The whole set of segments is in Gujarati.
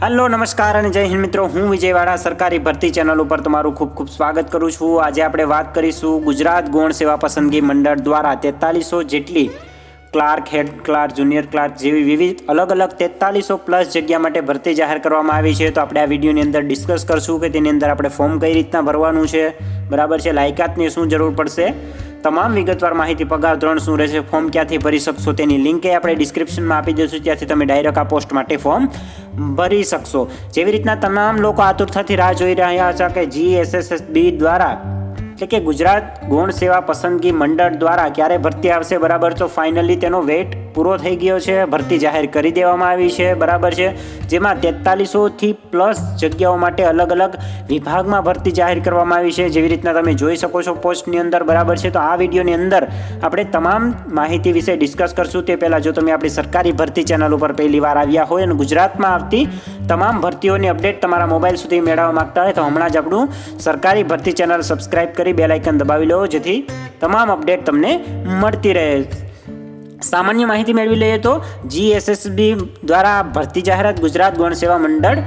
હેલો, નમસ્કાર અને જય હિન્દ મિત્રો. હું વિજયવાડા, સરકારી ભરતી ચેનલ ઉપર તમારું ખૂબ ખૂબ સ્વાગત કરું છું. આજે આપણે વાત કરીશું ગુજરાત ગૌણ સેવા પસંદગી મંડળ દ્વારા તેતાલીસો જેટલી clerk, head clerk, junior clerk જેવી વિવિધ અલગ અલગ તેતાલીસો પ્લસ જગ્યા માટે ભરતી જાહેર કરવામાં આવી છે. તો આપણે આ વિડીયોની અંદર ડિસ્કસ કરશું કે તેની અંદર આપણે ફોર્મ કઈ રીતના ભરવાનું છે. બરાબર છે? લાયકાતની શું જરૂર પડશે? તમામ વિગતવાર માહિતી પગાર, ધોરણ શું રહેશે ફોર્મ ક્યાંથી ભરી શકશો તેની લિંક આપણે ડિસ્ક્રિપ્શનમાં આપી દઈશું, ત્યાંથી તમે ડાયરેક્ટ આ પોસ્ટ માટે ફોર્મ ભરી શકશો. જેવી રીતના તમામ લોકો આતુરતાથી રાહ જોઈ રહ્યા છે કે જીએસએસએસબી દ્વારા, એટલે કે ગુજરાત ગૌણ સેવા પસંદગી મંડળ દ્વારા ક્યારે ભરતી આવશે, બરાબર? તો ફાઇનલી તેનો વેટ પૂરો થઈ ગયો છે. ભરતી જાહેર કરી દેવામાં આવી છે. બરાબર છે. જેમાં તેતાલીસોથી પ્લસ જગ્યાઓ માટે અલગ અલગ વિભાગમાં ભરતી જાહેર કરવામાં આવી છે. જેવી રીતના તમે જોઈ શકો છો પોસ્ટની અંદર, બરાબર છે. તો આ વિડીયોની અંદર આપણે તમામ માહિતી વિશે ડિસ્કસ કરશું. તે પહેલાં જો તમે આપણી સરકારી ભરતી ચેનલ ઉપર પહેલી વાર આવ્યા હોય અને ગુજરાતમાં આવતી તમામ ભરતીઓની અપડેટ તમારા મોબાઈલ સુધી મેળવવા માંગતા હોય તો હમણાં જ આપણું સરકારી ભરતી ચેનલ સબસ્ક્રાઈબ કરી બેલાઇકન દબાવી લો, જેથી તમામ અપડેટ તમને મળતી રહે. સામાન્ય માહિતી મેળવી લઈએ તો જીએસએસબી દ્વારા ભરતી જાહેરાત ગુજરાત ગૌણ સેવા મંડળ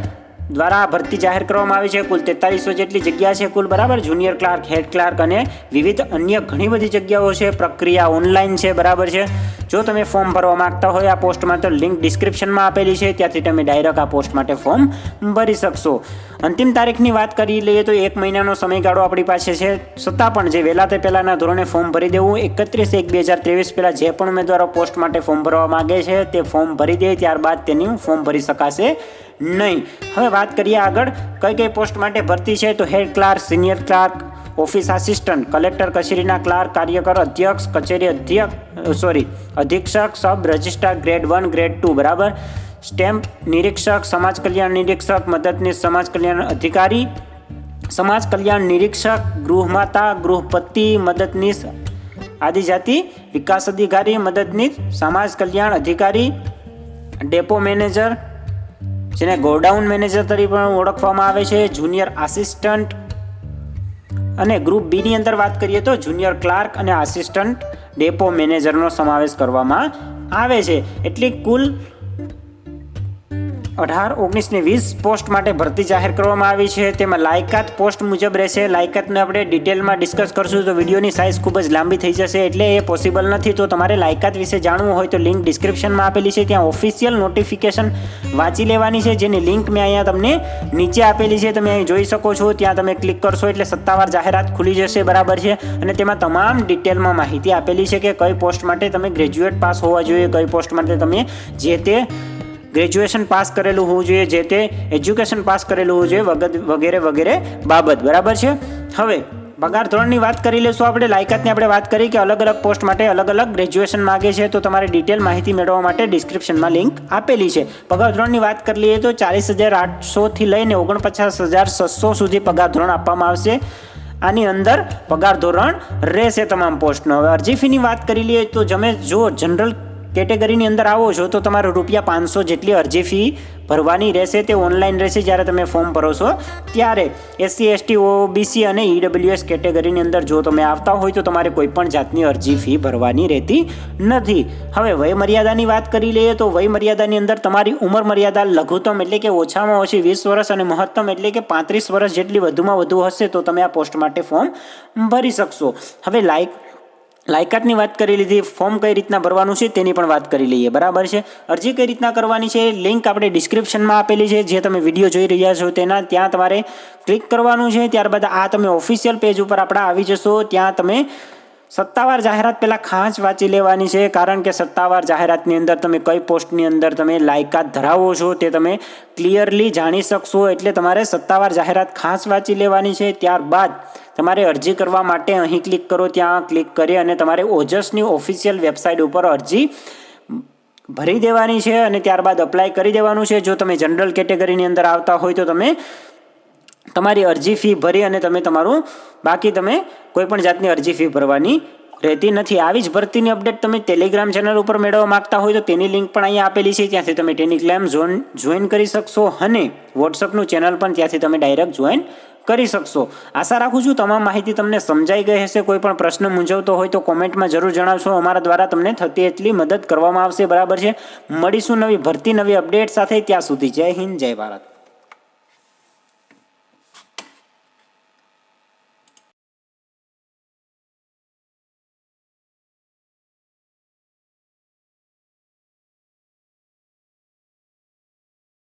દ્વારા ભરતી જાહેર કરવામાં આવી છે. કુલ તેતાલીસો જેટલી જગ્યા છે. કુલ બરાબર જુનિયર ક્લાર્ક હેડ ક્લાર્ક અને વિવિધ અન્ય ઘણી બધી જગ્યાઓ છે. પ્રક્રિયા ઓનલાઈન છે. બરાબર છે? જો તમે ફોર્મ ભરવા માંગતા હોય આ પોસ્ટ માટે લિંક ડિસ્ક્રિપ્શનમાં આપેલી છે. ત્યાંથી તમે ડાયરેક્ટ આ પોસ્ટ માટે ફોર્મ ભરી શકશો. અંતિમ તારીખની વાત કરી લઈએ તો એક મહિનાનો સમયગાળો આપણી પાસે છે. છતાં પણ જે વહેલા તે પહેલાંના ધોરણે ફોર્મ ભરી દેવું. એકત્રીસ એક બે હજાર ત્રેવીસ પહેલાં જે પણ ઉમેદવારો પોસ્ટ માટે ફોર્મ ભરવા માગે છે તે ફોર્મ ભરી દે. ત્યારબાદ તેનું ફોર્મ ભરી શકાશે નહીં. હવે વાત કરીએ આગળ. કઈ કઈ પોસ્ટ માટે ભરતી છે? તો head clerk, senior clerk, office assistant, collector કચેરીના ક્લાર્ક, કાર્યકર અધ્યક્ષ, કચેરી અધ્યક્ષ સોરી, અધિક્ષક, sub registrar, grade one, grade two, બરાબર? સ્ટેમ્પ નિરીક્ષક, સમાજ કલ્યાણ નિરીક્ષક, મદદનીશ સમાજ કલ્યાણ અધિકારી, સમાજ કલ્યાણ નિરીક્ષક ગૃહમાતા ગૃહપતિ મદદનીશ આદિજાતિ વિકાસ અધિકારી, મદદનીશ સમાજ કલ્યાણ અધિકારી, ડેપો મેનેજર, જેને ગોડાઉન મેનેજર તરીકે પણ ઓળખવામાં આવે છે, જુનિયર આસિસ્ટન્ટ અને ગ્રુપ બીની અંદર વાત કરીએ તો જુનિયર ક્લાર્ક અને આસિસ્ટન્ટ ડેપો મેનેજરનો સમાવેશ કરવામાં આવે છે. એટલી કુલ અઢાર ઓગણીસ ને વીસ પોસ્ટ માટે ભરતી જાહેર કરવામાં આવી છે. તેમાં લાયકાત પોસ્ટ મુજબ રહેશે. લાયકાતને આપણે ડિટેલમાં ડિસ્કસ કરશું તો વિડીયોની સાઇઝ ખૂબ જ લાંબી થઈ જશે એટલે એ પોસિબલ નથી. તો તમારે લાયકાત વિશે જાણવું હોય તો લિંક ડિસ્ક્રિપ્શનમાં આપેલી છે. ત્યાં ઓફિશિયલ નોટિફિકેશન વાંચી લેવાની છે. જેની લિંક મેં અહીંયા તમને નીચે આપેલી છે. તમે અહીં જોઈ શકો છો. ત્યાં તમે ક્લિક કરશો એટલે સત્તાવાર જાહેરાત ખુલી જશે. બરાબર છે. અને તેમાં તમામ ડિટેલમાં માહિતી આપેલી છે કે કઈ પોસ્ટ માટે તમે ગ્રેજ્યુએટ પાસ હોવા જોઈએ. કઈ પોસ્ટ માટે તમે જે તે ગ્રેજ્યુએશન પાસ કરેલું હોવું જોઈએ, જે તે એજ્યુકેશન પાસ કરેલું હોવું જોઈએ વગર, વગેરે બાબત. બરાબર છે? હવે પગાર ધોરણની વાત કરી લેશું આપણે. લાયકાતની આપણે વાત કરી કે અલગ અલગ પોસ્ટ માટે અલગ અલગ ગ્રેજ્યુએશન માગે છે. તો તમારે ડિટેલ માહિતી મેળવવા માટે ડિસ્ક્રિપ્શનમાં લિંક આપેલી છે. પગાર ધોરણની વાત કરી લઈએ તો ચાલીસ હજાર આઠસોથી લઈને ઓગણપચાસ હજાર છસો સુધી પગાર ધોરણ આપવામાં આવશે. આની અંદર પગાર ધોરણ રહેશે તમામ પોસ્ટનો. હવે અરજી ફીની વાત કરી લઈએ તો તમે જો જનરલ કેટેગરીની અંદર આવો છો, તો તમારે રૂપિયા પાંચસો જેટલી અરજી ફી ભરવાની રહેશે. તે ઓનલાઈન રહેશે જ્યારે તમે ફોર્મ ભરો છો. ત્યારે એસસી એસટી ઓબીસી અને ઈડબ્લ્યુએસ કેટેગરીની અંદર જો તમે આવતા હોય, તો તમારે કોઈ પણ જાતની અરજી ફી ભરવાની રહેતી નથી. હવે વયમર્યાદાની વાત કરી લઈએ, તો વયમર્યાદાની અંદર તમારી ઉંમર મર્યાદા લઘુત્તમ એટલે કે ઓછામાં ઓછી વીસ વર્ષ અને મહત્તમ એટલે કે પાંત્રીસ વર્ષ જેટલી વધુમાં વધુ હશે, તો તમે આ પોસ્ટ માટે ફોર્મ ભરી શકશો. હવે લાઈક લાયકાતની વાત કરી લીધી, ફોર્મ કઈ રીતના ભરવાનું છે તેની પણ વાત કરી લઈએ, બરાબર છે? અરજી કઈ રીતના કરવાની છે, લિંક આપણે ડિસ્ક્રિપ્શનમાં આપેલી છે, જે તમે વીડિયો જોઈ રહ્યા છો તેના, ત્યાં તમારે ક્લિક કરવાનું છે, ત્યારબાદ આ તમે ઓફિશિયલ પેજ ઉપર આપણા આવી જશો, ત્યાં તમે સત્તાવાર જાહેરાત પહેલાં ખાસ વાંચી લેવાની છે, કારણ કે સત્તાવાર જાહેરાતની અંદર તમે કઈ પોસ્ટની અંદર તમે લાયકાત ધરાવો છો તે તમે ક્લિયરલી જાણી શકશો, એટલે તમારે સત્તાવાર જાહેરાત ખાસ વાંચી લેવાની છે. ત્યારબાદ તમારે અરજી કરવા માટે અહીં ક્લિક કરો, ત્યાં ક્લિક કરી અને તમારે ઓજસની ઓફિશિયલ વેબસાઇટ ઉપર અરજી ભરી દેવાની છે અને ત્યારબાદ અપ્લાય કરી દેવાનું છે. જો તમે જનરલ કેટેગરીની અંદર આવતા હોય તો તમે તમારી અરજી ફી ભરી અને તમે તમારું બાકી તમે કોઈ પણ જાતની અરજી ફી ભરવાની રહેતી નથી. આવી જ ભરતીની અપડેટ તમે ટેલિગ્રામ ચેનલ ઉપર મેળવવા માંગતા હોય તો તેની લિંક પણ અહીંયા આપેલી છે. ત્યાંથી તમે ટેલિગ્રામ જોઈન જોઈન કરી શકશો અને વોટ્સઅપનું ચેનલ પણ ત્યાંથી તમે ડાયરેક્ટ જોઈન કરી શકશો. આશા રાખું છું તમામ માહિતી તમને સમજાઈ ગઈ હશે. કોઈ પણ પ્રશ્ન મૂંઝવતો હોય તો કોમેન્ટમાં જરૂર જણાવશો. અમારા દ્વારા તમને થતી એટલી મદદ કરવામાં આવશે. બરાબર છે? મળીશું નવી ભરતી, નવી અપડેટ સાથે. ત્યાં સુધી જય હિન્દ, જય ભારત.